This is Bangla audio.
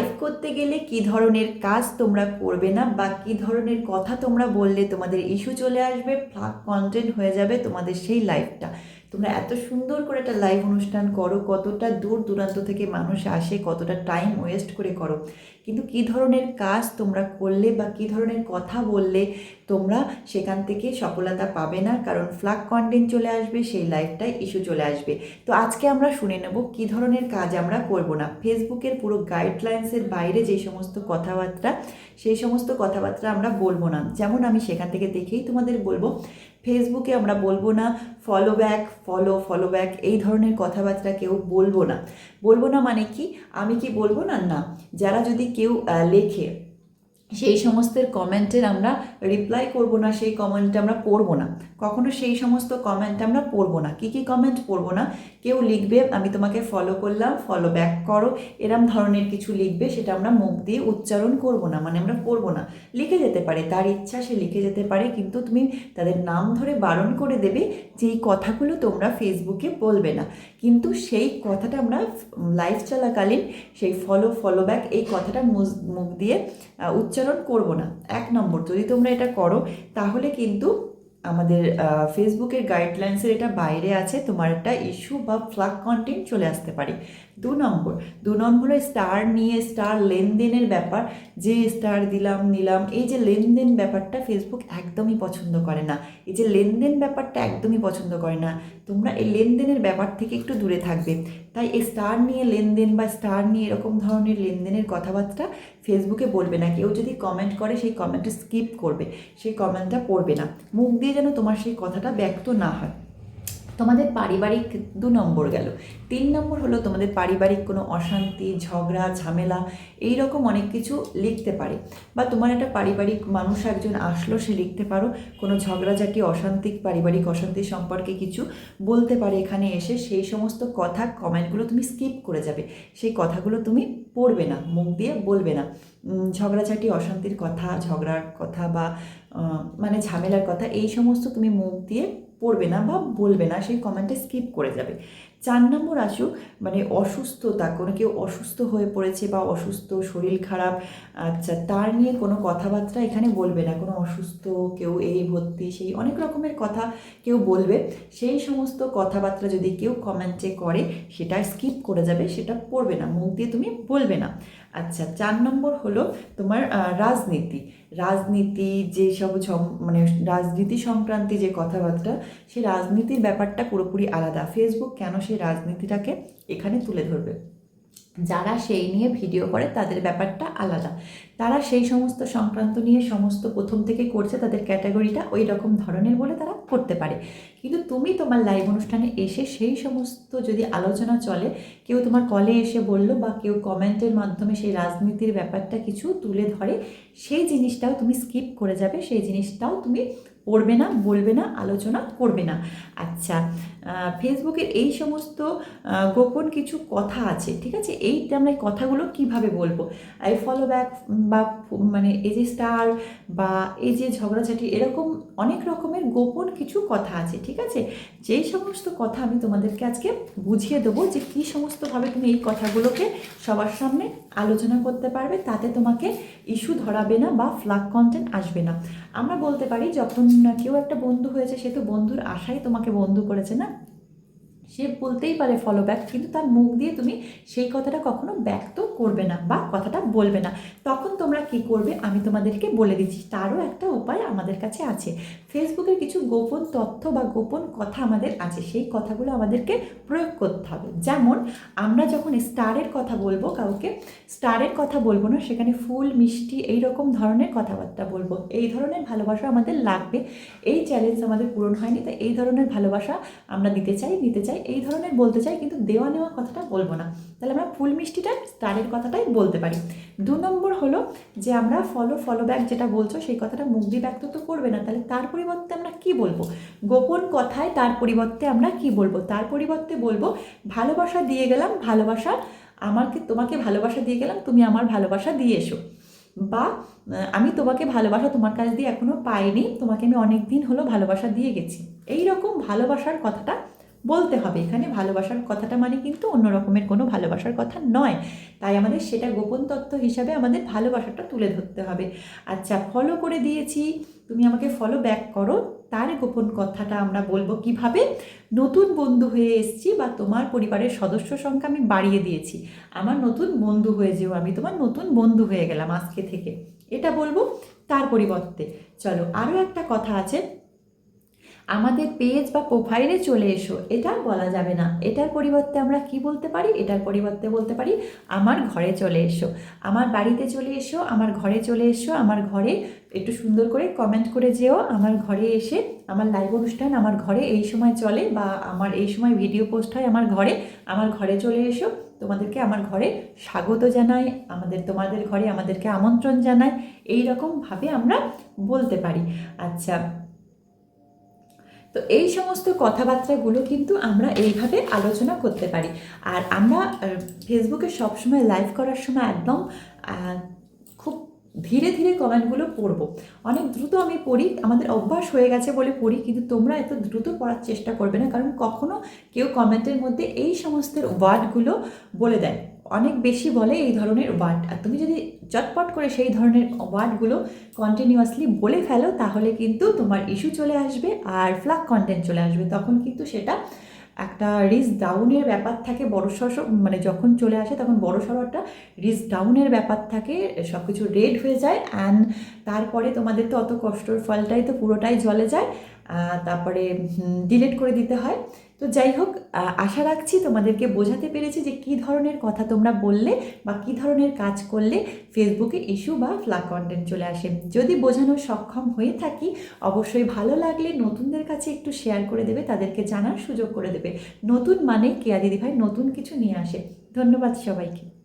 লাইভ করতে গেলে কি ধরনের কাজ তোমরা করবে না বা কি ধরনের কথা তোমরা বললে তোমাদের ইস্যু চলে আসবে ফ্লাক কন্টেন্ট হয়ে যাবে তোমাদের সেই লাইভটা তোমরা এত সুন্দর করে একটা লাইভ অনুষ্ঠান করো কতটা দূর দূরান্ত থেকে মানুষ আসে কতটা টাইম ওয়েস্ট করে করো। কিন্তু কি ধরনের কাজ তোমরা করলে বা কি ধরনের কথা বললে তোমরা সেখান থেকে সফলতা পাবে না কারণ ফ্লাগ কন্টেন্ট চলে আসবে সেই লাইভটায় ইস্যু চলে আসবে। তো আজকে আমরা শুনে নেব কি ধরনের কাজ আমরা করব না। ফেসবুকের পুরো গাইডলাইন্সের বাইরে যে সমস্ত কথাবার্তা সেই সমস্ত কথাবার্তা আমরা বলব না। যেমন আমি সেখান থেকে দেখেই তোমাদের বলব ফেসবুকে আমরা বলব না follow back follow follow back এই ধরনের কথাবার্তা কেউ বলব না। বলব না মানে কি? আমি কি বলব? না না। যারা যদি কেউ লেখে সেই সমস্তের কমেন্টের আমরা রিপ্লাই করব না সেই কমেন্ট আমরা পড়ব না। কখনো সেই সমস্ত কমেন্ট আমরা পড়ব না। কি কি কমেন্ট পড়ব না? কেউ লিখবে আমি তোমাকে ফলো করলাম ফলো ব্যাক করো এরম ধরনের কিছু লিখবে সেটা আমরা মুখ দিয়ে উচ্চারণ করব না মানে আমরা পড়ব না। লিখে যেতে পারে তার ইচ্ছা সে লিখে যেতে পারে কিন্তু তুমি তাদের নাম ধরে বারণ করে দেবে যে এই কথাগুলো তোমরা ফেসবুকে বলবে না। কিন্তু সেই কথাটা আমরা লাইভ চলাকালীন সেই ফলো ফলো ব্যাক এই কথাটা মুখ দিয়ে আহ, উচ্চারণ করব না। এক নম্বর, যদি তোমরা এটা করো, তাহলে কিন্তু আমাদের ফেসবুকের গাইডলাইন্সের এটা বাইরে আছে, তোমার একটা ইস্যু বা ফ্লাগ কন্টেন্ট চলে আসতে পারে। দু নম্বর দু নম্বর স্টার নিয়ে স্টার লেনদেনের ব্যাপার, যে স্টার দিলাম, নিলাম, এই যে লেনদেন ব্যাপারটা ফেসবুক একদমই পছন্দ করে না। এই যে লেনদেন ব্যাপারটা একদমই পছন্দ করে না। তোমরা এই লেনদেনের ব্যাপার থেকে একটু দূরে থাকবে। তাই এই স্টার নিয়ে লেনদেন বা স্টার নিয়ে এরকম ধরনের লেনদেনের কথাবার্তা ফেসবুকে বলবে না। কেউ যদি কমেন্ট করে, সেই কমেন্টটা স্কিপ করবে। সেই কমেন্টটা পড়বে না। মুখ দিয়ে যেন তোমার সেই কথাটা ব্যক্ত না হয়। তোমাদের পারিবারিক দু নম্বর গেল। তিন নম্বর হলো তোমাদের পারিবারিক কোনো অশান্তি, ঝগড়া, ঝামেলা এই রকম অনেক কিছু লিখতে পারে। বা তোমার একটা পারিবারিক মানুষ একজন আসলো, সে লিখতে পারো, কোনো ঝগড়াঝাটি, অশান্তি, পারিবারিক অশান্তি সম্পর্কে কিছু বলতে পারে এখানে এসে, সেই সমস্ত কথা কমেন্টগুলো তুমি স্কিপ করে যাবে। সেই কথাগুলো তুমি পড়বে না, মুখ দিয়ে বলবে না। ঝগড়াঝাটি, অশান্তির কথা, ঝগড়ার কথা বা মানে ঝামেলার কথা, এই সমস্ত তুমি মুখ দিয়ে পড়বে না বা বলবে না, সেই কমেন্টে স্কিপ করে যাবে। চার নম্বর আসুক মানে অসুস্থতা, কোনো কেউ অসুস্থ হয়ে পড়েছে বা অসুস্থ, শরীর খারাপ আচ্ছা তার নিয়ে কোনো কথাবার্তা এখানে বলবে না। কোনো অসুস্থ, কেউ এই ভর্তি, সেই অনেক রকমের কথা কেউ বলবে। সেই সমস্ত কথাবার্তা যদি কেউ কমেন্টে করে, সেটা স্কিপ করে যাবে, সেটা পড়বে না। মুখ দিয়ে তুমি বলবে না। আচ্ছা চার নম্বর হলো তোমার রাজনীতি। রাজনীতি যে সব মানে রাজনীতি সংক্রান্তি যে কথাবার্তা, সেই রাজনীতির ব্যাপারটা পুরোপুরি আলাদা। ফেসবুক কেন সেই রাজনীতিটাকে এখানে তুলে ধরবে? যারা সেই নিয়ে ভিডিও করে তাদের ব্যাপারটা আলাদা। তারা সেই সমস্ত সংক্রান্ত নিয়ে সমস্ত প্রথম থেকে করছে তাদের ক্যাটাগরিটা ওই রকম ধরনের বলে তারা করতে পারে। কিন্তু তুমি তোমার লাইভ অনুষ্ঠানে এসে সেই সমস্ত যদি আলোচনা চলে, কেউ তোমার কলে এসে বলল বা কেউ কমেন্টের মাধ্যমে সেই রাজনীতির ব্যাপারটা কিছু তুলে ধরে, সেই জিনিসটাও তুমি স্কিপ করে যাবে, সেই জিনিসটাও তুমি পড়বে না, বলবে না, আলোচনা করবে না। আচ্ছা ফেসবুকের এই সমস্ত গোপন কিছু কথা আছে, ঠিক আছে? এই আমরা কথাগুলো কীভাবে বলব? এই ফলো ব্যাক বা মানে এই যে স্টার বা এই যে ঝগড়াঝাটি, এরকম অনেক রকমের গোপন কিছু কথা আছে, ঠিক আছে? যেই সমস্ত কথা আমি তোমাদেরকে আজকে বুঝিয়ে দেবো যে কী সমস্তভাবে তুমি এই কথাগুলোকে সবার সামনে আলোচনা করতে পারবে, তাতে তোমাকে ইস্যু ধরাবে না বা ফ্লাগ কন্টেন্ট আসবে না। আমরা বলতে পারি যখন কেউ একটা বন্ধু হয়েছে সে তো বন্ধুর আশাই তোমাকে বন্ধু করেছে না? সে বলতেই পারে ফলো ব্যাক কিন্তু তার মুখ দিয়ে তুমি সেই কথাটা কখনো ব্যক্ত করবে না বা কথাটা বলবে না। তখন তোমরা কি করবে? আমি তোমাদেরকে বলে দিচ্ছি, তারও একটা উপায় আমাদের কাছে আছে। ফেসবুকের কিছু গোপন তথ্য বা গোপন কথা আমাদের আছে, সেই কথাগুলো আমাদেরকে প্রয়োগ করতে হবে। যেমন, আমরা যখন স্টারের কথা বলব, কাউকে স্টারের কথা বলব না, সেখানে ফুল, মিষ্টি এই রকম ধরনের কথাবার্তা বলব। এই ধরনের ভালোবাসা আমাদের লাগবে। এই চ্যালেঞ্জ আমাদের পূরণ হয়নি, তাই এই ধরনের ভালোবাসা আমরা দিতে চাই নিতে চাই এই ধরনের বলতে চাই, কিন্তু দেওয়া নেওয়া কথাটা বলব না। তাহলে আমরা ফুল মিষ্টিটা স্টারের কথাটাই বলতে পারি। দু নম্বর হলো যে আমরা ফলো ফলো ব্যাক যেটা বলছো, সেই কথাটা দিয়ে ব্যক্ত তো করবে না। তাহলে তার পরিবর্তে আমরা কি বলব? গোপন কথায় তার পরিবর্তে আমরা কি বলব? তার পরিবর্তে বলব, ভালোবাসা দিয়ে গেলাম, ভালোবাসা আমাকে, তোমাকে ভালোবাসা দিয়ে গেলাম, তুমি আমার ভালোবাসা দিয়ে এসো। বা আমি তোমাকে ভালোবাসা তোমার কাছ দিয়ে এখনও পাইনি, তোমাকে আমি অনেক দিন হলো ভালোবাসা দিয়ে গেছি। এই রকম ভালোবাসার কথাটা বলতে হবে। এখানে ভালোবাসার কথাটা মানে কিন্তু অন্য রকমের কোনো ভালোবাসার কথা নয়। তাই আমাদের সেটা গোপন তত্ত্ব হিসাবে আমাদের ভালোবাসাটা তুলে ধরতে হবে। আচ্ছা ফলো করে দিয়েছি। তুমি আমাকে ফলো ব্যাক করো। তার গোপন কথাটা আমরা বলব কীভাবে? নতুন বন্ধু হয়ে এসেছি বা তোমার পরিবারের সদস্য সংখ্যা আমি বাড়িয়ে দিয়েছি। আমার নতুন বন্ধু হয়ে যেও, আমি তোমার নতুন বন্ধু হয়ে গেলাম আজকে থেকে। এটা বলব তার পরিবর্তে। চলো আরও একটা কথা আছে। আমাদের পেজ বা প্রোফাইলে চলে এসো। এটা বলা যাবে না। এটার পরিবর্তে আমরা কি বলতে পারি? এটার পরিবর্তে বলতে পারি, আমার ঘরে চলে এসো। আমার বাড়িতে চলে এসো, আমার ঘরে চলে এসো, আমার ঘরে একটু সুন্দর করে কমেন্ট করে যেও। আমার ঘরে এসে, আমার লাইভ অনুষ্ঠান আমার ঘরে এই সময় চলে বা আমার এই সময় ভিডিও পোস্ট হয় আমার ঘরে আমার ঘরে চলে এসো। তোমাদেরকে আমার ঘরে স্বাগত জানাই, আমাদের তোমাদের ঘরে আমাদেরকে আমন্ত্রণ জানাই। এই রকমভাবে আমরা বলতে পারি। আচ্ছা তো এই সমস্ত কথাবার্তাগুলো কিন্তু আমরা এইভাবে আলোচনা করতে পারি। আর আমরা ফেসবুকে সবসময় লাইভ করার সময় একদম ধীরে ধীরে কমেন্টগুলো পড়ব। অনেক দ্রুত আমি পড়ি, আমাদের অভ্যাস হয়ে গেছে বলে পড়ি, কিন্তু তোমরা এত দ্রুত পড়ার চেষ্টা করবে না, কারণ কখনো কেউ কমেন্টের মধ্যে এই সমস্ত ওয়ার্ডগুলো বলে দেয়। অনেক বেশি বলে এই ধরনের ওয়ার্ড। আর তুমি যদি চটপট করে সেই ধরনের ওয়ার্ডগুলো কন্টিনিউয়াসলি বলে ফেলো, তাহলে কিন্তু তোমার ইস্যু চলে আসবে আর ফ্লাগ কন্টেন্ট চলে আসবে। তখন কিন্তু সেটা একটা রিস্ক ডাউনের ব্যাপার থাকে বড় সড় মানে যখন চলে আসে তখন বড় সড়ো একটা রিস্ক ডাউনের ব্যাপার থাকে সব কিছু রেড হয়ে যায় অ্যান্ড তারপরে তোমাদের তো অত কষ্টর ফলটাই তো পুরোটাই জলে যায় তারপরে ডিলেট করে দিতে হয়। তো যাই হোক আশা রাখছি তোমাদেরকে বোঝাতে পেরেছি যে কী ধরনের কথা তোমরা বললে বা কী ধরনের কাজ করলে ফেসবুকে ইস্যু বা ফ্লাগ কন্টেন্ট চলে আসে। যদি বোঝানো সক্ষম হয়ে থাকি, অবশ্যই ভালো লাগলে নতুনদের কাছে একটু শেয়ার করে দেবে, তাদেরকে জানার সুযোগ করে দেবে। নতুন মানে কেয়া দিদিভাই নতুন কিছু নিয়ে আসে। ধন্যবাদ সবাইকে।